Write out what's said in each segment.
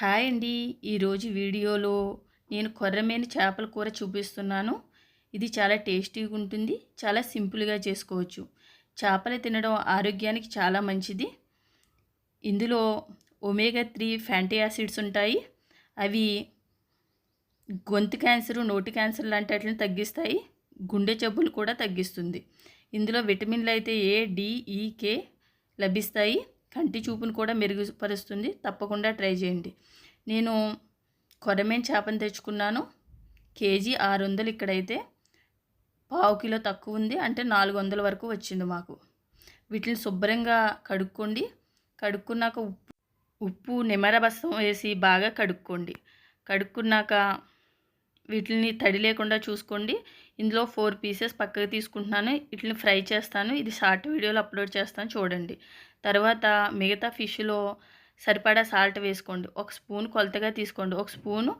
Hi అండి. ఈరోజు వీడియోలో నేను కొర్రమేని చేపల కూర చూపిస్తున్నాను. ఇది చాలా టేస్టీగా ఉంటుంది. చాలా సింపుల్గా చేసుకోవచ్చు. చేపలు తినడం ఆరోగ్యానికి చాలా మంచిది. ఇందులో ఒమేగా త్రీ ఫ్యాంటీ యాసిడ్స్ ఉంటాయి. అవి గొంతు క్యాన్సర్ నోటి క్యాన్సర్ లాంటి వాటిని తగ్గిస్తాయి. గుండె జబ్బులు కూడా తగ్గిస్తుంది. ఇందులో విటమిన్లు అయితే ఏ డిఈకే లభిస్తాయి. కంటి చూపును కూడా మెరుగుపరుస్తుంది. తప్పకుండా ట్రై చేయండి. నేను కొరమేన్ చేపను తెచ్చుకున్నాను. కేజీ ఆరు వందలు ఇక్కడైతే. పావు కిలో తక్కువ ఉంది. అంటే నాలుగు వందల వరకు వచ్చింది మాకు. వీటిని శుభ్రంగా కడుక్కోండి. కడుక్కున్నాక ఉప్పు ఉప్పు నిమ్మరబసం వేసి బాగా కడుక్కోండి. కడుక్కున్నాక వీటిని తడి లేకుండా చూసుకోండి. ఇందులో ఫోర్ పీసెస్ పక్కకు తీసుకుంటున్నాను. వీటిని ఫ్రై చేస్తాను. ఇది షార్ట్ వీడియోలో అప్లోడ్ చేస్తాను. చూడండి. తర్వాత మిగతా ఫిష్లో సరిపడా సాల్ట్ వేసుకోండి. ఒక స్పూన్ కొలతగా తీసుకోండి. ఒక స్పూను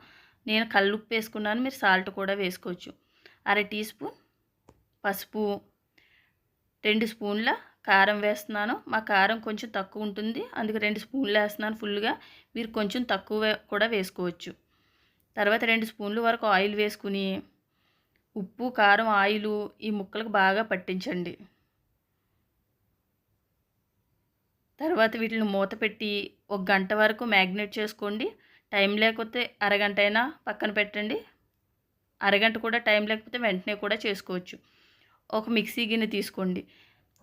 నేను కల్లుప్పు వేసుకున్నాను. మీరు సాల్ట్ కూడా వేసుకోవచ్చు. అర టీ స్పూన్ పసుపు రెండు స్పూన్ల కారం వేస్తున్నాను. మా కారం కొంచెం తక్కువ ఉంటుంది. అందుకే రెండు స్పూన్లు వేస్తున్నాను ఫుల్గా. మీరు కొంచెం తక్కువ కూడా వేసుకోవచ్చు. తర్వాత రెండు స్పూన్లు వరకు ఆయిల్ వేసుకుని ఉప్పు కారం ఆయిల్ ఈ ముక్కలకు బాగా పట్టించండి. తర్వాత వీటిని మూత పెట్టి ఒక గంట వరకు మ్యాగ్నేట్ చేసుకోండి. టైం లేకపోతే అరగంట అయినా పక్కన పెట్టండి. అరగంట కూడా టైం లేకపోతే వెంటనే కూడా చేసుకోవచ్చు. ఒక మిక్సీ గిన్నె తీసుకోండి.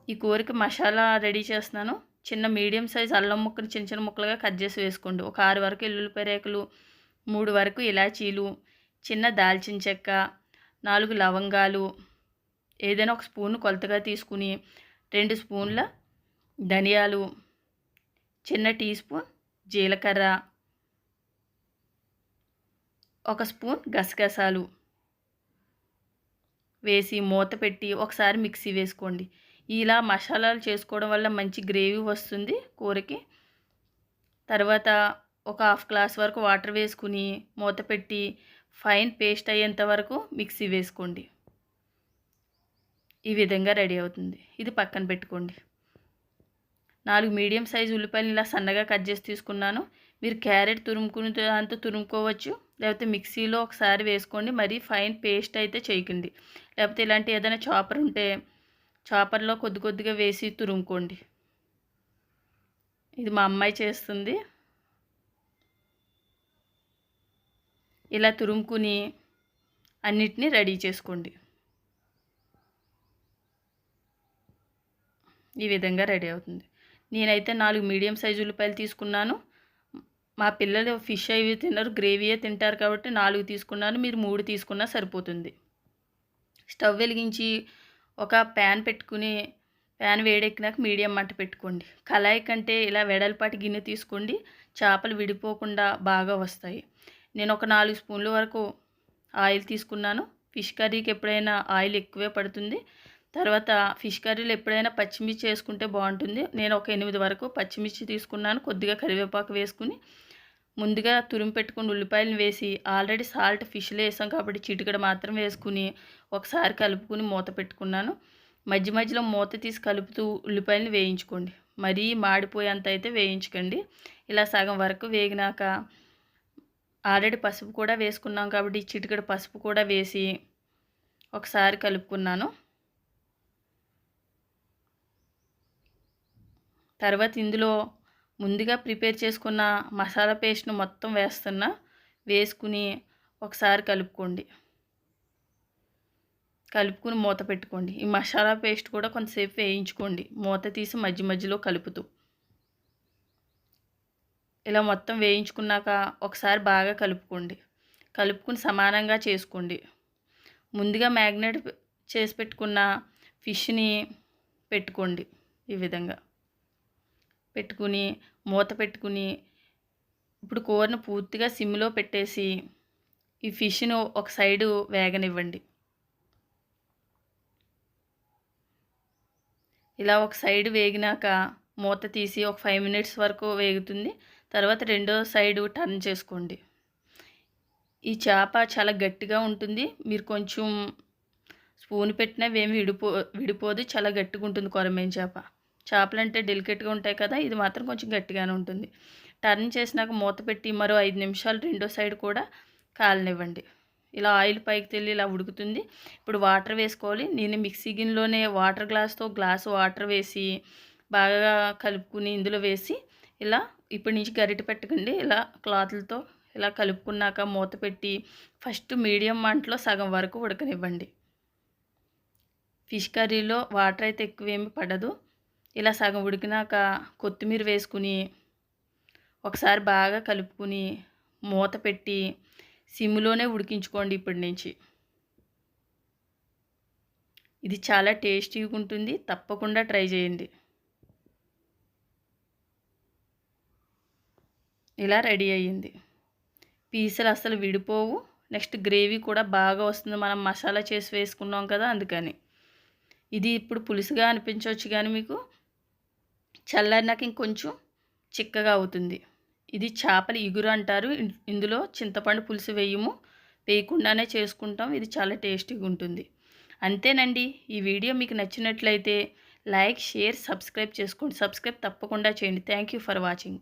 ఈ కూరకి మసాలా రెడీ చేస్తున్నాను. చిన్న మీడియం సైజ్ అల్లం ముక్కలు చిన్న చిన్న ముక్కలుగా కట్ చేసి వేసుకోండి. ఒక ఆరు వరకు ఎల్లుల్లిపాయ రేకులు మూడు వరకు ఇలాచీలు చిన్న దాల్చిన చెక్క నాలుగు లవంగాలు ఏదైనా ఒక స్పూన్ కొలతగా తీసుకుని రెండు స్పూన్ల ధనియాలు చిన్న టీ స్పూన్ జీలకర్ర ఒక స్పూన్ గసగసాలు వేసి మూత పెట్టి ఒకసారి మిక్సీ వేసుకోండి. ఇలా మసాలాలు చేసుకోవడం వల్ల మంచి గ్రేవీ వస్తుంది కూరకి. తర్వాత ఒక హాఫ్ గ్లాస్ వరకు వాటర్ వేసుకుని మూత పెట్టి ఫైన్ పేస్ట్ అయ్యేంత వరకు మిక్సీ వేసుకోండి. ఈ విధంగా రెడీ అవుతుంది. ఇది పక్కన పెట్టుకోండి. నాలుగు మీడియం సైజు ఉల్లిపాయలు ఇలా సన్నగా కట్ చేసి తీసుకున్నాను. మీరు క్యారెట్ తురుముకుని దాంతో తురుముకోవచ్చు. లేకపోతే మిక్సీలో ఒకసారి వేసుకోండి. మరీ ఫైన్ పేస్ట్ అయితే చేయకండి. లేకపోతే ఇలాంటి ఏదైనా చాపర్ ఉంటే చాపర్లో కొద్ది కొద్దిగా వేసి తురుముకోండి. ఇది మా అమ్మాయి చేస్తుంది. ఇలా తురుముకుని అన్నిటినీ రెడీ చేసుకోండి. ఈ విధంగా రెడీ అవుతుంది. నేనైతే నాలుగు మీడియం సైజు ఉల్లిపాయలు తీసుకున్నాను. మా పిల్లలు ఫిష్ అవి తిన్నారు గ్రేవీయే తింటారు కాబట్టి నాలుగు తీసుకున్నాను. మీరు మూడు తీసుకున్నా సరిపోతుంది. స్టవ్ వెలిగించి ఒక ప్యాన్ పెట్టుకుని ప్యాన్ వేడెక్కినాక మీడియం మంట పెట్టుకోండి. కళాయి కంటే ఇలా వెడల్పాటి గిన్నె తీసుకోండి. చేపలు విడిపోకుండా బాగా వస్తాయి. నేను ఒక నాలుగు స్పూన్ల వరకు ఆయిల్ తీసుకున్నాను. ఫిష్ కర్రీకి ఎప్పుడైనా ఆయిల్ ఎక్కువే పడుతుంది. తర్వాత ఫిష్ కర్రీలు ఎప్పుడైనా పచ్చిమిర్చి వేసుకుంటే బాగుంటుంది. నేను ఒక ఎనిమిది వరకు పచ్చిమిర్చి తీసుకున్నాను. కొద్దిగా కరివేపాకు వేసుకుని ముందుగా తురిమి పెట్టుకుని ఉల్లిపాయలను వేసి ఆల్రెడీ సాల్ట్ ఫిష్లో వేసాం కాబట్టి చిటికడ మాత్రం వేసుకుని ఒకసారి కలుపుకుని మూత పెట్టుకున్నాను. మధ్య మధ్యలో మూత తీసి కలుపుతూ ఉల్లిపాయలను వేయించుకోండి. మరీ మాడిపోయేంత అయితే వేయించకండి. ఇలా సగం వరకు వేగినాక ఆల్రెడీ పసుపు కూడా వేసుకున్నాం కాబట్టి చిటికడ పసుపు కూడా వేసి ఒకసారి కలుపుకున్నాను. తర్వాత ఇందులో ముందుగా ప్రిపేర్ చేసుకున్న మసాలా పేస్ట్ను మొత్తం వేస్తున్నా. వేసుకుని ఒకసారి కలుపుకోండి. కలుపుకుని మూత పెట్టుకోండి. ఈ మసాలా పేస్ట్ కూడా కొంతసేపు వేయించుకోండి. మూత తీసి మధ్య మధ్యలో కలుపుతూ. ఇలా మొత్తం వేయించుకున్నాక ఒకసారి బాగా కలుపుకోండి. కలుపుకుని సమానంగా చేసుకోండి. ముందుగా మ్యాగ్నేట్ చేసి పెట్టుకున్న ఫిష్ని పెట్టుకోండి ఈ విధంగా. పెట్టుకుని మూత పెట్టుకుని ఇప్పుడు కూరను పూర్తిగా సిమ్లో పెట్టేసి ఈ ఫిష్ను ఒక సైడు వేగనివ్వండి. ఇలా ఒక సైడ్ వేగినాక మూత తీసి ఒక ఫైవ్ మినిట్స్ వరకు వేగుతుంది. తర్వాత రెండో సైడ్ టర్న్ చేసుకోండి. ఈ చేప చాలా గట్టిగా ఉంటుంది. మీరు కొంచెం స్పూన్ పెట్టినా ఏమి విడిపో విడిపోదు. చాలా గట్టిగా ఉంటుంది కొరమేం చేప. చేపలు అంటే డెలికేట్గా ఉంటాయి కదా ఇది మాత్రం కొంచెం గట్టిగానే ఉంటుంది. టర్న్ చేసినాక మూత పెట్టి మరో ఐదు నిమిషాలు రెండో సైడ్ కూడా కాలనివ్వండి. ఇలా ఆయిల్ పైకి తెల్లి ఇలా ఉడుకుతుంది. ఇప్పుడు వాటర్ వేసుకోవాలి. నేను మిక్సీ గిన్నెలోనే వాటర్ గ్లాస్తో గ్లాస్ వాటర్ వేసి బాగా కలుపుకుని ఇందులో వేసి ఇలా ఇప్పటి నుంచి గరిటె పెట్టకండి. ఇలా క్లాత్లతో ఇలా కలుపుకున్నాక మూత పెట్టి ఫస్ట్ మీడియం మంటలో సగం వరకు ఉడకనివ్వండి. ఫిష్ కర్రీలో వాటర్ అయితే ఎక్కువేమి పడదు. ఇలా సగం ఉడికినాక కొత్తిమీర వేసుకుని ఒకసారి బాగా కలుపుకుని మూత పెట్టి సిమ్లోనే ఉడికించుకోండి ఇప్పటి నుంచి. ఇది చాలా టేస్టీగా ఉంటుంది. తప్పకుండా ట్రై చేయండి. ఇలా రెడీ అయ్యింది. పీసులు అసలు విడిపోవు. నెక్స్ట్ గ్రేవీ కూడా బాగా వస్తుంది. మనం మసాలా చేసి వేసుకున్నాం కదా అందుకని. ఇది ఇప్పుడు పులుసుగా అనిపించవచ్చు కానీ మీకు చల్లారినాక ఇంకొంచెం చిక్కగా అవుతుంది. ఇది చేపల ఇగురు అంటారు. ఇందులో చింతపండు పులుసు వేయము. వేయకుండానే చేసుకుంటాం. ఇది చాలా టేస్టీగా ఉంటుంది. అంతేనండి. ఈ వీడియో మీకు నచ్చినట్లయితే లైక్ షేర్ సబ్స్క్రైబ్ చేసుకోండి. సబ్స్క్రైబ్ తప్పకుండా చేయండి. Thank you for watching.